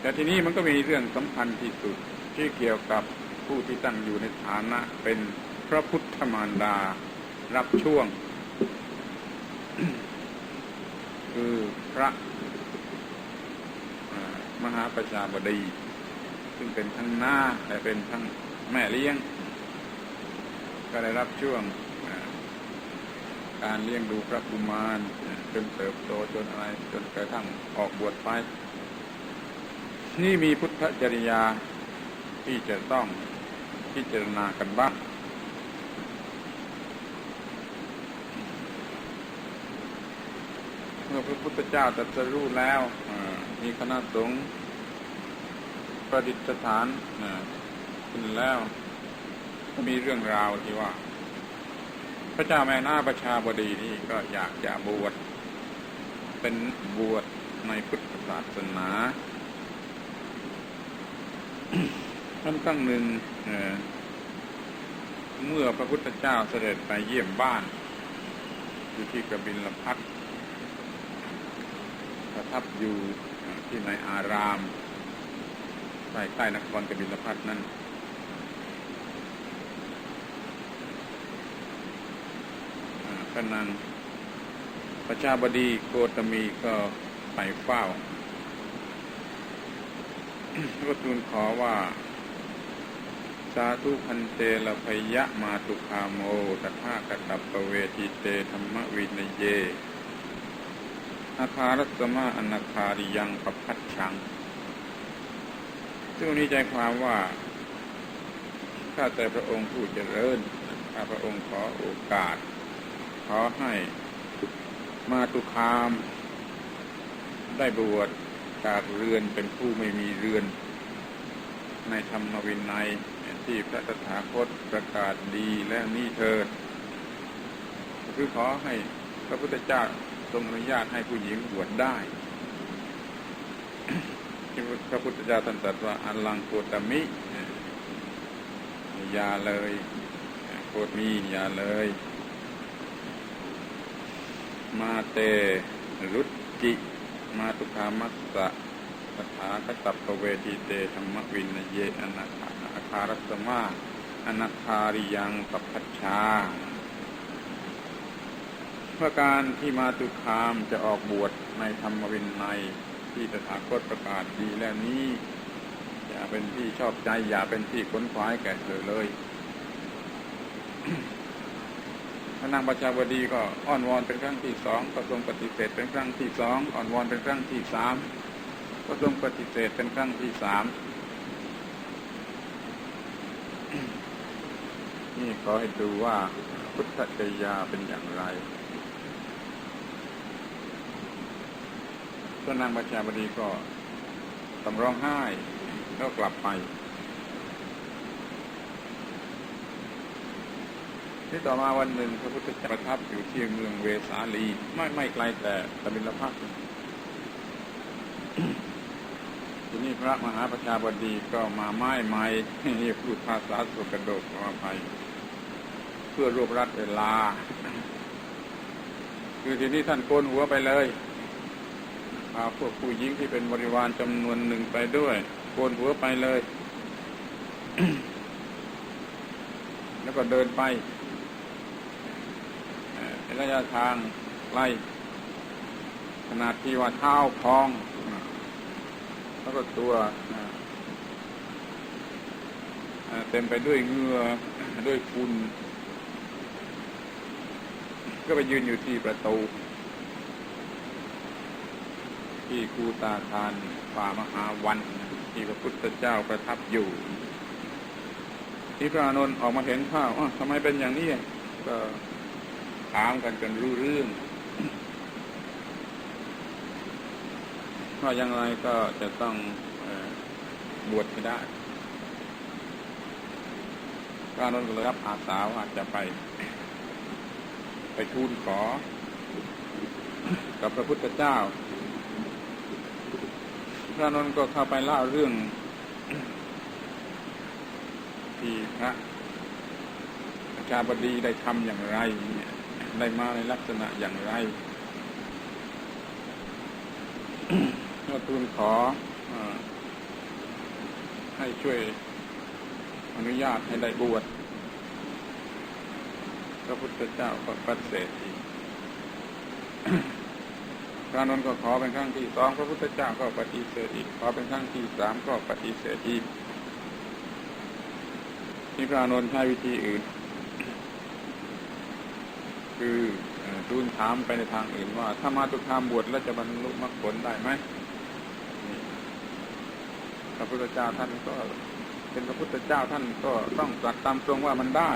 แต่ทีนี้มันก็มีเรื่องสำคัญที่สุดที่เกี่ยวกับผู้ที่ตั้งอยู่ในฐานะเป็นพระพุทธมารดา รับช่วง คือพระมหาประชาบดี ซึ่งเป็นทั้งหน้าแต่เป็นทั้งแม่เลี้ยง ก็ได้รับช่วงการเลี้ยงดูพระกุมารจนเติบโตจนอะไรจนกระทั่งออกบวชไป นี่มีพุทธจริยาที่จะต้องพิจารณากันบ้างเมื่อพระพุทธเจ้าตรัสรู้แล้วมีคณะสงฆ์ประดิษฐานขึ้นแล้วก็มีเรื่องราวที่ว่า พระเจ้าแม่นาประชาบดีนี่ก็อยากจะบวชเป็นบวชในพุทธศาสนา ครั้งครั้งหนึ่งเเมื่อพระพุทธเจ้าเสด็จไปเยี่ยมบ้าน อยู่ที่กบิลพัทประทับอยู่ที่ในอารามใกล้ใกล้นครกบิลพัทนั้นพระนางประชาบดีโกตมีก็ไปเฝ้า ก็ทูลขอว่า สาธุพันเตละพยะมาตุคาโมตถาคตัปปเวทิเตธรรมวินเยอาคารัสมาอนาคาริยังปพัดชัง ซึ่งนี้ใจความว่า ข้าแต่พระองค์ผู้เจริญ ข้าพระองค์ขอโอกาส ขอให้มาตุคามได้บวช จากเรือนเป็นผู้ไม่มีเรือน ในธรรมวินัยที่พระตถาคตประกาศดีและนี่เถิดคือขอให้พระพุทธเจ้าทรงอนุญาตให้ผู้หญิงบวชได้ที่พระพุทธเจ้าท่านตรัสว่าอัลลังโกตมิอย่าเลยโกตมีอย่าเลย มาเตรุจิ มาตุคามัสสะสถาคตัปเวทีเตธรรมวินเยอนาคาอาคารัสมาอนาคาริยังปัพพัชชาเพื่อการที่มาตุคามจะออกบวชในธรรมวินัยที่ตถาคตประกาศดีแล้วนี้ อย่าเป็นที่ชอบใจ อย่าเป็นที่ค้นคว้ายแก่เธอเลย พระนางประชาบดีก็อ้อนวอนเป็นครั้งที่สองก็ทรงปฏิเสธเป็นครั้งที่สองอ้อนวอนเป็นครั้งที่สามก็ทรงปฏิเสธเป็นครั้งที่สามนี่ขอให้ดูว่าพุทธจยาเป็นอย่างไรพระนางประชาบดีก็ต้องร้องไห้แล้วกลับไป ที่ต่อมาวันหนึ่งพระพุทธเจ้าประทับอยู่ที่เมืองเวสาลี ไม่ไม่ไกลแต่ตบิลพัททีนี้พระมหาประชาบดีก็มาไม้ไม้พูดภาษาสุกระโดกขออภัย เพื่อรวบรัดเวลา คือทีนี้ท่านโกนหัวไปเลยพาพวกผู้หญิงที่เป็นบริวารจำนวนหนึ่งไปด้วย โกนหัวไปเลย แล้วก็เดินไป ระยะทางไล่ขนาดที่ว่าเท้าพอง แล้วก็ตัวเต็มไปด้วยเหงื่อด้วยฝุ่นก็ไปยืนอยู่ที่ประตู ที่คูตาทานป่ามหาวัน ที่พระพุทธเจ้าประทับอยู่ ที่พระอานนท์ออกมาเห็นข้าวทำไมเป็นอย่างนี้ก็ ถามกันจนรู้เรื่องว่าอย่างไรก็จะต้องบวชให้ได้พระนนท์ก็เลยรับอาสาว่าจะไป ไปทูลขอ กับพระพุทธเจ้า พระนนท์ก็เข้าไปเล่าเรื่อง ที่พระอาชาบดีได้ทำอย่างไรเนี่ย ได้มาในลักษณะอย่างไรก็ทูลขออให้ช่วยอนุญาตให้ได้บวชพระพุทธเจ้าก็ปฏิเสธอีกพระนนท์ก็ขอเป็นครั้งที่สองพระพุทธเจ้าก็ปฏิเสธอีก ขอเป็นครั้งที่สามก็ปฏิเสธอีกนี่พระนนท์ใช้วิธีอื่น คือทูลถามไปในทางอื่นว่า ถ้ามาตุคามบวชแล้วจะบรรลุมรรคผลได้ไหมพระพุทธเจ้าท่านก็เป็นพระพุทธเจ้าท่านก็ต้องตรัสตามตรงว่ามันได้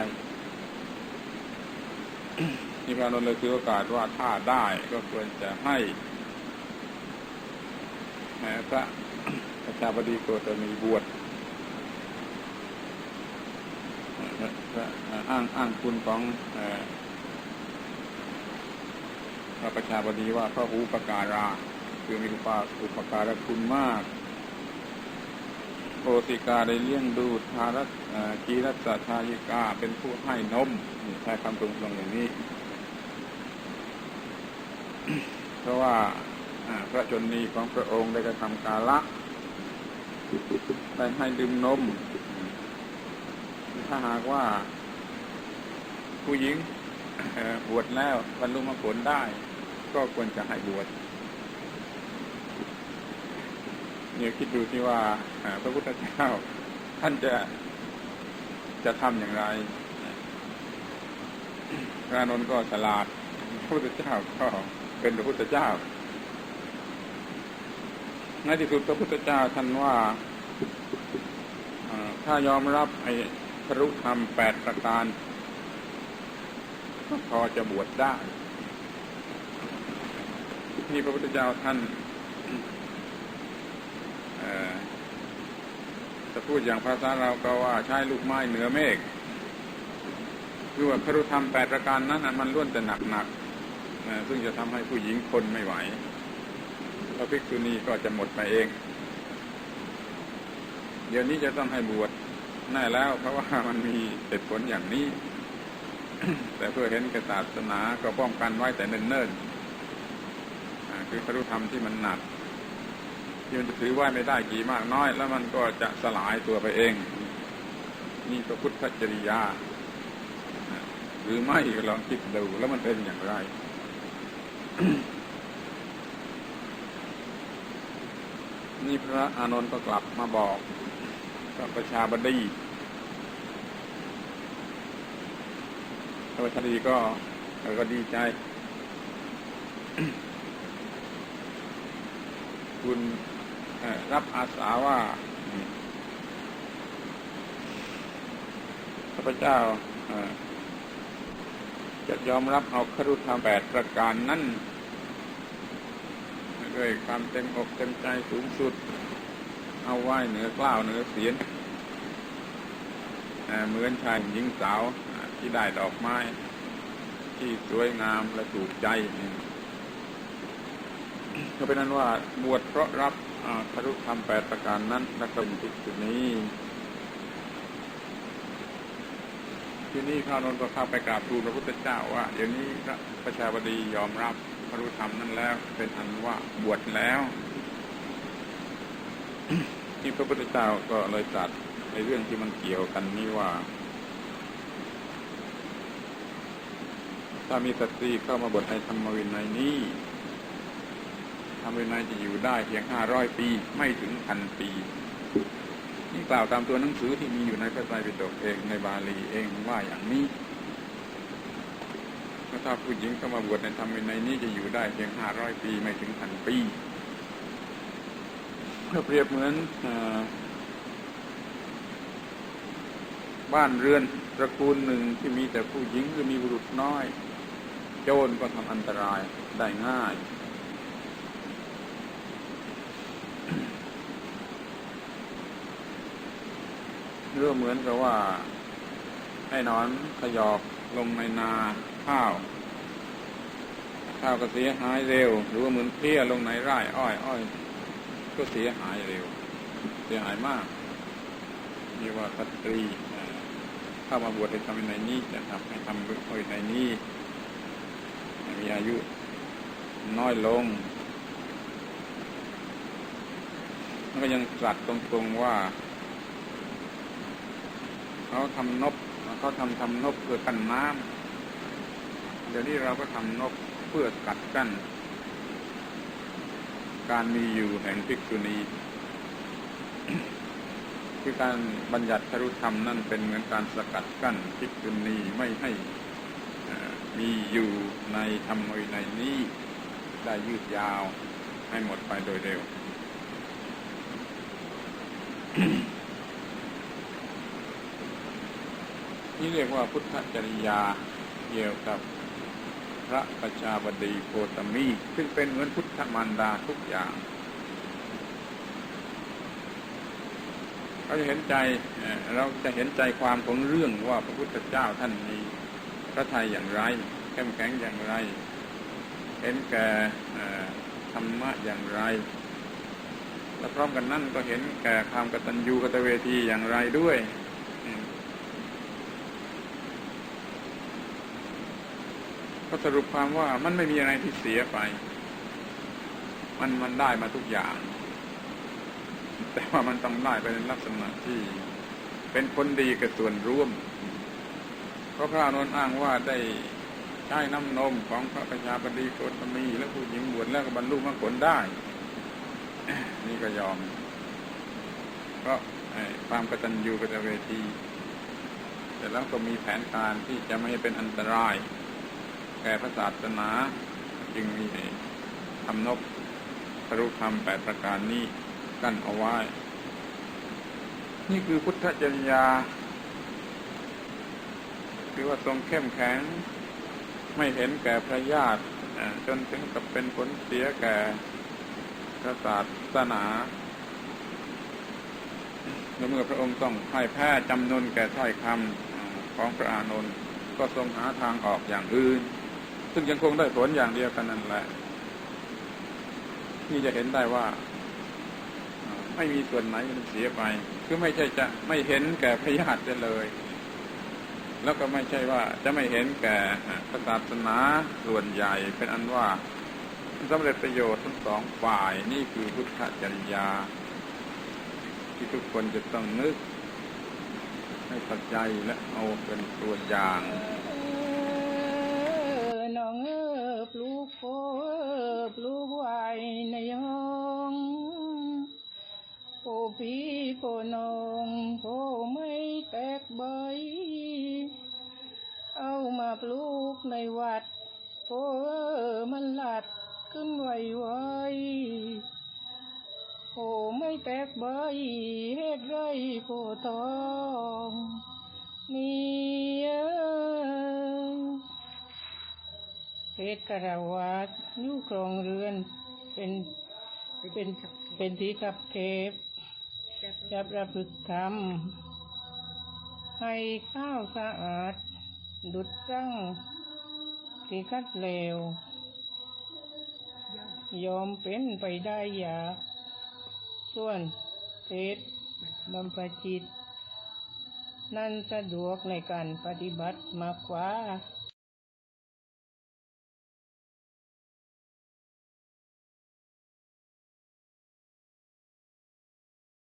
นี่พระนนท์เลยคือโอกาสว่าถ้าได้ก็ควรจะให้แม้พระประชาบดีโกตมีบวชพระอ้างอ้างคุณของ พระประชาบดีว่าพระหูปการา คือมีอุปาอุปการะคุณมากโอติกาได้เลี้ยงดูทารัตกีรัตสทายิกาเป็นผู้ให้นมนี่ใช้คำตรงๆอย่างนี้ เพราะว่าพระชนนีของพระองค์ได้กระทำกาละได้ให้ดื่มนม ถ้าหากว่าผู้หญิงบวชแล้วบรรลุมรรคผลได้ ก็ควรจะให้บวชเนี่ยคิดดูที่ว่าพระพุทธเจ้าท่านจะจะทำอย่างไร พระนนท์ก็ฉลาด พระพุทธเจ้าก็เป็นพระพุทธเจ้า ในที่สุดพระพุทธเจ้าท่านว่าถ้ายอมรับไอ้ครุธรรมแปดประการก็พอจะบวชได้ นี่พระพุทธเจ้าท่านจะพูดอย่างภาษาเราก็ว่าใช้ลูกไม้เหนือเมฆคือว่าครุธรรมแปดประการนั้นมันล้วนแต่หนักหนักซึ่งจะทำให้ผู้หญิงทนไม่ไหวพระภิกษุณีก็จะหมดไปเอง เดี๋ยวนี้จะต้องให้บวชแน่แล้ว เพราะว่ามันมีเหตุผลอย่างนี้ แต่เพื่อเห็นกศาสนาก็ป้องกันไว้แต่เนิ่นๆ คือพระธรรมที่มันหนักที่มันจะถือไว้ไม่ได้กี่มากน้อย แล้วมันก็จะสลายตัวไปเอง นี่ก็พุทธจริยา หรือไม่ลองคิดดูแล้วมันเป็นอย่างไรนี่พระอานนท์ก็กลับมาบอกกับประชาบดีพระประชาบดีก็ก็ดีใจ คุณรับอาสาว่าพระพุทธเจ้าจะยอมรับเอาครุธรรมแปดประการนั้นด้วยความเต็มอกเต็มใจสูงสุด เอาไหว้เหนือกล้าวเหนือเสียนเหมือนชายหญิงสาวที่ได้ดอกไม้ ที่สวยงามและถูกใจ ก็เป็นนั้นว่าบวชเพราะรับอ่าครุธรรมแปดประการนั้นและก็เป็นทิศจุดนี้ ที่นี้ข้าวนนท์ก็เข้าไปกราบทูลพระพุทธเจ้าว่าเดี๋ยวนี้พระประชาบดียอมรับพระรุธรรมนั้นแล้ว เป็นอันว่าบวชแล้วที่พระพุทธเจ้าก็เลยตรัสในเรื่องที่มันเกี่ยวกันนี้ว่า ถ้ามีสตรีเข้ามาบวชในธรรมวินัยนี้ ธรรมวินัยจะอยู่ได้เพียงห้าร้อยปีไม่ถึงพันปีนี่กล่าวตามตัวหนังสือที่มีอยู่ในพระไตรปิฎกเองในบาลีเองว่าอย่างนี้ถ้าผู้หญิงเข้ามาบวชในธรรมวินัยนี้จะอยู่ได้เพียงห้าร้อยปีไม่ถึงพันปีก็เปรียบเหมือนอบ้านเรือนตระกูลหนึ่งที่มีแต่ผู้หญิงหรือมีบุรุษน้อย โจรก็ทำอันตรายได้ง่าย เรื่อเหมือนกับว่า ให้นอนขยอกลงในนาข้าวข้าวก็เสียหายเร็ว หรือว่าเหมือนเพลี้ยลงในไร่อ้อยอ้อยก็เสียหายเร็ว เสียหายมากนี่ว่าสตรีเข้ามาบวชในธรรมในนี้จะทำให้ทำด้วยในนี้มีอายุน้อยลงมันก็ยังตรัสตรงๆว่า เขาทำนบเขาทำทำนบเพื่อกันน้ำเดี๋ยวนี้เราก็ทำนบเพื่อกัดกั้น การมีอยู่แห่งภิกษุณีคือการบัญญัติครุธรรมนั่นเป็นเหมือนการสกัดกั้นภิกษุณีไม่ให้มีอยู่ในธรรมวินัยนี้ได้ยืดยาวให้หมดไปโดยเร็ว นี่เรียกว่าพุทธจริยาเกี่ยวกับพระประชาบดีโคตมี ซึ่งเป็นเหมือนพุทธมารดาทุกอย่างเราจะเห็นใจเราจะเห็นใจความของเรื่องว่าพระพุทธเจ้าท่านมีพระทัยอย่างไร เข้มแข็งอย่างไร เห็นแก่ธรรมะอย่างไรและพร้อมกันนั่นก็เห็นแก่ความกตัญญูกตเวทีอย่างไรด้วยอืม ก็สรุปความว่ามันไม่มีอะไรที่เสียไป มันมันได้มาทุกอย่าง แต่ว่ามันต้องได้ไปในลักษณะที่ เป็นคนดีกับส่วนร่วมเพราะพระอานนท์อ้างว่าได้ใช้น้ำนมของพระประชาบดีโคตมี และผู้หญิงบวชแล้วก็บรรลุมรรคผลได้ นี่ก็ยอม เพราะความกตัญญูกตเวทีแต่แล้วก็มีแผนการที่จะไม่ให้เป็นอันตราย แก่พระศาสนา จึงมีทำนบครุธรรมแปดประการนี้กั้นเอาไว้ นี่คือพุทธจริยาคือว่าทรงเข้มแข็ง ไม่เห็นแก่พระญาติจนถึงกับเป็นผลเสียแก่พระศาสนาและเมื่อพระองค์ต้องพ่ายแพ้จำนวนแก่ถ้อยคำของพระอานนท์ก็ทรงหาทางออกอย่างอื่น ซึ่งยังคงได้ผลอย่างเดียวกันนั่นแหละที่จะเห็นได้ว่าไม่มีส่วนไหนมันเสียไป คือไม่ใช่จะไม่เห็นแก่พระญาติเลย แล้วก็ไม่ใช่ว่าจะไม่เห็นแก่ศาสนาส่วนใหญ่ เป็นอันว่าสำเร็จประโยชน์ทั้งสองฝ่ายนี่คือพุทธจริยา ที่ทุกคนจะต้องนึกให้เข้าใจและเอาเป็นตัวอย่าง โพเออมันหลัดขึ้นไวไวโพไม่แตกใบเฮ็ดไรโพทองนี่เอ้ยเพชรกระวาดยู่ครองเรือน เป็นเป็นเป็นที่ขับเทปจะประพฤติธรรมให้ข้าวสะอาด ดุดตั้ง ที่คัดเลวยอมเป็นไปได้อยาก ส่วนเพศบำพจิต นั่นสะดวกในการปฏิบัติมากกว่า